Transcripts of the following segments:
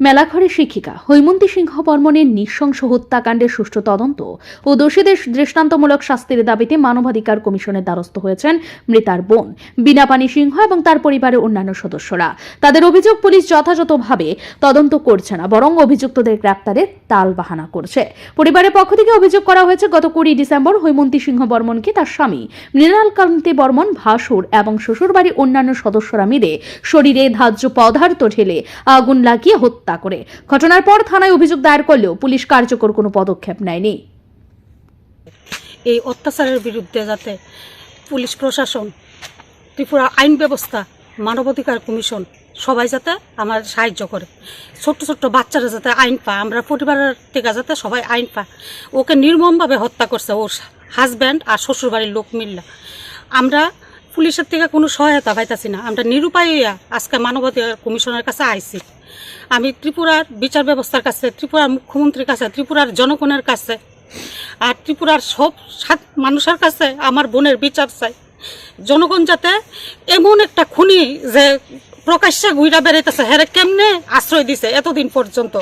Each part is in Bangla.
মেলাঘরে শিক্ষিকা হৈমন্তী সিংহ বর্মনের নৃশংস হত্যাকাণ্ডের সুষ্ঠু তদন্ত ও দোষীদের দৃষ্টান্তমূলক শাস্তির দাবিতে মানবাধিকার কমিশনের দ্বারস্থ হয়েছেন মৃতার বোন বিনাপানি সিংহ এবং তার পরিবারের অন্যান্য সদস্যরা। তাদের অভিযোগ পুলিশ যথাযথভাবে তদন্ত করছে না, বরং অভিযুক্তদের গ্রেপ্তারে তাল বাহানা করছে। পরিবারের পক্ষ থেকে অভিযোগ করা হয়েছে, গত কুড়ি ডিসেম্বর হৈমন্তী সিংহ বর্মনকে তার স্বামী মৃণালকান্তি বর্মন ভাসুর এবং শ্বশুরবাড়ির অন্যান্য সদস্যরা মিলে শরীরে ধার্য পদার্থ ঢেলে আগুন লাগিয়ে হত্যা করে। ঘটনার পর থানায় অভিযোগ দায়ের করলেও পুলিশ কার্যকর কোনো পদক্ষেপ নেয়নি। এই অত্যাচারের বিরুদ্ধে যাতে পুলিশ প্রশাসন, ত্রিপুরা আইন ব্যবস্থা, মানবাধিকার কমিশন সবাই যাতে আমার সাহায্য করে। ছোট্ট ছোট্ট বাচ্চারা যাতে আইন পায়, আমরা পরিবারের থেকে যাতে সবাই আইন পায়। ওকে নির্মমভাবে হত্যা করছে ওর হাজব্যান্ড আর শ্বশুরবাড়ির লোক মিললা। আমরা পুলিশের থেকে কোনো সহায়তা পাইতাছি না। আমরা নিরুপায় আজকে মানবাধিকার কমিশনের কাছে আইছি। আমি ত্রিপুরার বিচার ব্যবস্থার কাছে, ত্রিপুরার মুখ্যমন্ত্রীর কাছে, ত্রিপুরার জনগণের কাছে আর ত্রিপুরার সব সাত মানুষের কাছে আমার বোনের বিচার চাই। জনগণ যাতে এমন একটা খুনি যে প্রকাশ্যে ঘুরা বেড়াইতেছে হ্যাঁ কেমনে আশ্রয় দিছে এতদিন পর্যন্ত?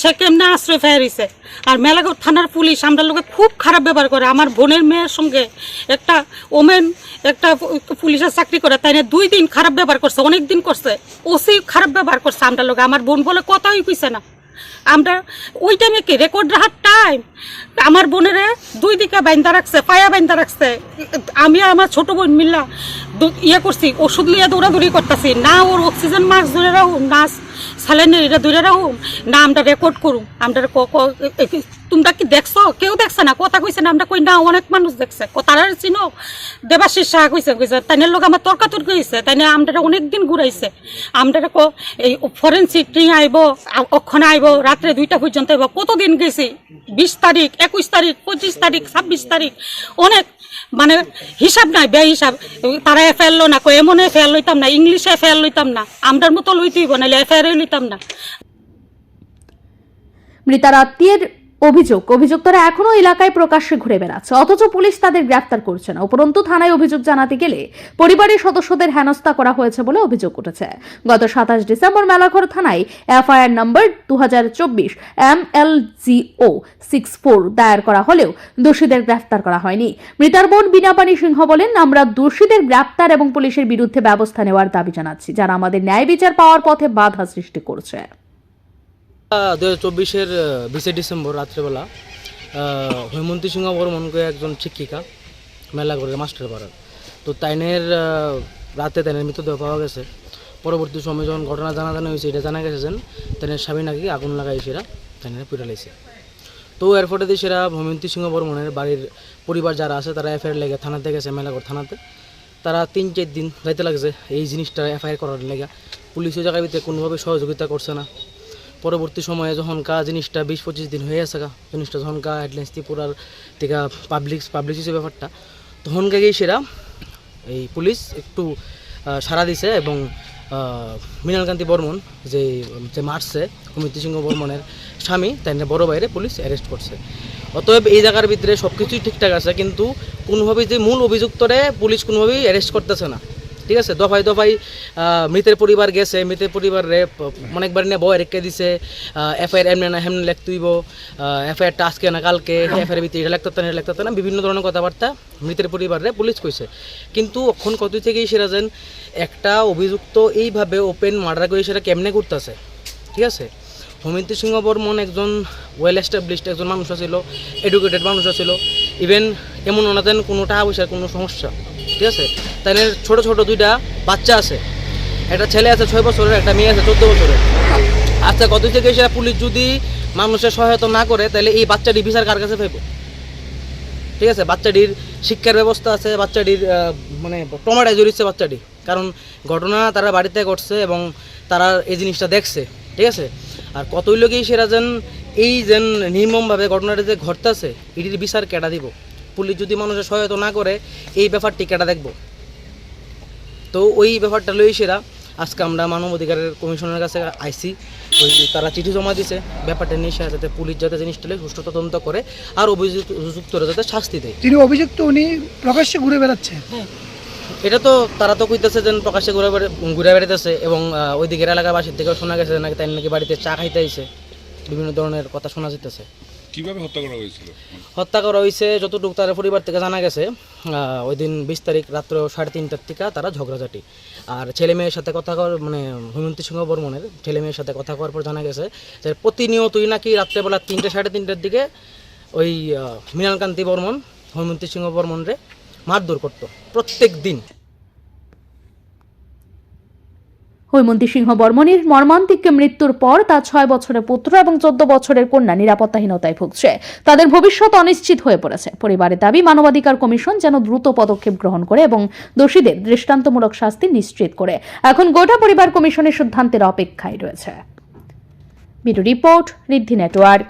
সে কেমনে আশ্রয় ফেরিছে আর মেলাঘর থানার পুলিশ আমরা লোকে খুব খারাপ ব্যবহার করে। আমার বোনের মেয়ের সঙ্গে একটা ওমেন, একটা পুলিশের চাকরি করে, তাই না দুই দিন খারাপ ব্যবহার করছে, অনেক দিন করছে। ওসি খারাপ ব্যবহার করছে আমরা লোকে। আমার বোন বলে কথাই কইছে না। আমরা ওই টাইমে কি রেকর্ড রাখার টাইম আমার বোনেরা দুই দিকে বাইন্দা রাখছে, পায়া বাইন্দা রাখছে। আমি আমার ছোট বোন মিল্লা ইয়ে করছি, ওষুধ লিয়ে দৌড়াদৌড়ি করতেছি। না ওর অক্সিজেন মাস্ক ধরে রাখুম, না স্যালাইনের এটা ধরে রাখুম, না আমরা রেকর্ড করুম। আমরা তোমরা কি দেখছ? কেউ দেখছে না, কথা কইছে না, আমরা কই না, অনেক মানুষ দেখছে। তারা চিনো? দেবাশিস শাহ কইছে কইছে, তাইনের লোক আমার তর্কাতর্কি হয়েছে তাইনে আমরা অনেক দিন ঘুরাইছে। আমরা ক এই ফরেন্সিক টিম আইব অক্ষণে আইব, রাত্রে দুইটা পর্যন্ত আইব। কতদিন গেছি? বিশ তারিখ, একুশ তারিখ, পঁচিশ তারিখ, ছাব্বিশ তারিখ, অনেক মানে হিসাব নাই বে হিসাব তারা এফআইআর লো না কো এমন এফআইআর লইতাম না ইংলিশে এফআইআর লইতাম না। আমরার মতো লইতেই বনাইলে এফআইআর লইতাম না। মৃতার আত্মীয়ের অভিযোগ। অভিযুক্তরা এখনও এলাকায় প্রকাশ্যে ঘুরে বেড়াচ্ছে। অথচ পুলিশ তাদের গ্রেফতার করছে না। উপরন্তু থানায় অভিযোগ জানাতে গেলে পরিবারের সদস্যদের হেনস্থা করা হয়েছে বলে অভিযোগ উঠেছে। গত সাতাশ ডিসেম্বর মেলাঘর থানায় এফআইআর নম্বর দু হাজার সিক্স ফোর দায়ের করা হলেও দোষীদের গ্রেফতার করা হয়নি। মৃতার বোন বিনাপানি সিংহ বলেন, আমরা দোষীদের গ্রেফতার এবং পুলিশের বিরুদ্ধে ব্যবস্থা নেওয়ার দাবি জানাচ্ছি, যারা আমাদের ন্যায় বিচার পাওয়ার পথে বাধা সৃষ্টি করছে। দু হাজার চব্বিশের বিশে ডিসেম্বর রাত্রেবেলা হৈমন্তী সিংহ বর্মনকে একজন শিক্ষিকা মেলা করে মাস্টার পাড়ার। তো তাইনের রাতে তাইনের মৃতদেহ পাওয়া গেছে। পরবর্তী সময় যখন ঘটনা জানা জানা হয়েছে, এটা জানা গেছে যে তাইনের স্বামী নাকি আগুন লাগাই সেরা তাইনের পিটালাইছে তো এরপরে দিয়ে সেরা হৈমন্তী সিংহ বর্মনের বাড়ির পরিবার যারা আছে, তারা এফআইআর লেগে থানাতে গেছে মেলাঘর থানাতে। তারা তিন, চার দিন যাইতে লাগছে। এই জিনিসটা এফআইআর করার লেগে পুলিশ ওই জায়গার ভিতরে কোনোভাবে সহযোগিতা করছে না। পরবর্তী সময়ে যখন কা জিনিসটা বিশ পঁচিশ দিন হয়ে আছে গা জিনিসটা যখন কা হেডলাইন্স ত্রিপুরার থেকে পাবলিক পাবলিক হিসেবে ব্যাপারটা, তখন গিয়ে সেরা এই পুলিশ একটু সাড়া দিছে এবং মৃণালকান্তি বর্মন যে যে মারছে, অমিত সিংহ বর্মনের স্বামী, তাই বড় বাইরে পুলিশ অ্যারেস্ট করছে। অতএব এই জায়গার ভিতরে সব কিছুই ঠিকঠাক আছে, কিন্তু কোনোভাবেই যে মূল অভিযুক্তরে পুলিশ কোনোভাবেই অ্যারেস্ট করতেছে না। ঠিক আছে? দফায় দফায় মৃতের পরিবার গেছে মৃতের পরিবার অনেকবার নিয়ে বয় রেখে দিছে এফআইআর এমনি না হেমনি লিখতে হইব এফআইআরটা আজকে না কালকে এফআইআর ভিতরে এটা লিখতে না লিখতে না বিভিন্ন ধরনের কথাবার্তা মৃতের পরিবারে পুলিশ কইছে। কিন্তু অক্ষণ কত থেকেই সেরা যেন একটা অভিযুক্ত এইভাবে ওপেন মার্ডার করে সেটা কেমনে করতেছে? ঠিক আছে? হোমিন্দ্র সিংহ বর্মন একজন ওয়েল এস্টাবলিশড একজন মানুষ ছিল এডুকেটেড মানুষ ছিল ইভেন এমন ওনাদের কোনো টাকা পয়সার কোনো সমস্যা। ঠিক আছে? তাদের ছোট ছোট দুইটা বাচ্চা আছে। একটা ছেলে আছে ছয় বছরের, একটা মেয়ে আছে চোদ্দ বছরের। আচ্ছা কত থেকে সেটা পুলিশ যদি মানুষের সহায়তা না করে তাহলে এই বাচ্চাটি বিচার কার কাছে পাইব? ঠিক আছে? বাচ্চাটির শিক্ষার ব্যবস্থা আছে, বাচ্চাটির মানে টমাটায় জড়িয়েছে বাচ্চাটি। কারণ ঘটনা তারা বাড়িতে ঘটছে এবং তারা এই জিনিসটা দেখছে। ঠিক আছে? আর কতই লোকেই সেরা যেন, এই যেন নির্মমভাবে ঘটনাটি যে ঘটতেছে, এটির বিচার কেটা দিব? পুলিশ যদি মানুষের সহায়তা না করে এই ব্যাপারটি কেটা দেখব। তো ওই ব্যাপারটা লই সেরা আজকে আমরা মানবাধিকারের কমিশনের কাছে আইসি ওই তারা চিঠি জমা দিছে ব্যাপারটা নিয়ে সেরা যাতে পুলিশ যাতে জিনিসটা সুষ্ঠু তদন্ত করে আর অভিযুক্ত অভিযুক্তরা যাতে শাস্তি দেয়। তিনি অভিযুক্ত উনি প্রকাশ্যে ঘুরে বেড়াচ্ছে। হ্যাঁ। এটা তো তারা তো কইতেছে যে প্রকাশ্যে ঘুরে ঘুরে বেড়াইতেছে এবং ওই দিকের এলাকাবাসীর থেকেও শোনা গেছে নাকি তাই নাকি বাড়িতে চা খাইতে আইছে। বিভিন্ন ধরনের কথা শোনা যেতেছে কীভাবে হত্যা করা হয়েছিল? হত্যা করা হয়েছে যতটুকু তার পরিবার থেকে জানা গেছে ওই দিন বিশ তারিখ রাত্র সাড়ে তিনটার থেকে তারা ঝগড়াঝাটি। আর ছেলে মেয়ের সাথে কথা কর মানে হৈমন্তী সিংহ বর্মনের ছেলে মেয়ের সাথে কথা কওয়ার পর জানা গেছে যে প্রতিনিয়তই নাকি রাত্রেবেলা তিনটে সাড়ে তিনটার দিকে ওই মৃণালকান্তি বর্মন, হৈমন্তী সিংহ বর্মনরে মারধর করতো প্রত্যেক দিন। হৈমন্তী সিংহ বর্মনের মর্মান্তিক মৃত্যুর পর তার ছয় বছরের পুত্র এবং চোদ্দ বছরের কন্যা নিরাপত্তাহীনতায় ভুগছে। তাদের ভবিষ্যৎ অনিশ্চিত হয়ে পড়েছে। পরিবারের দাবি, মানবাধিকার কমিশন যেন দ্রুত পদক্ষেপ গ্রহণ করে এবং দোষীদের দৃষ্টান্তমূলক শাস্তি নিশ্চিত করে। এখন গোটা পরিবার কমিশনের সিদ্ধান্তের অপেক্ষায় রয়েছে। Report, Riddhi network.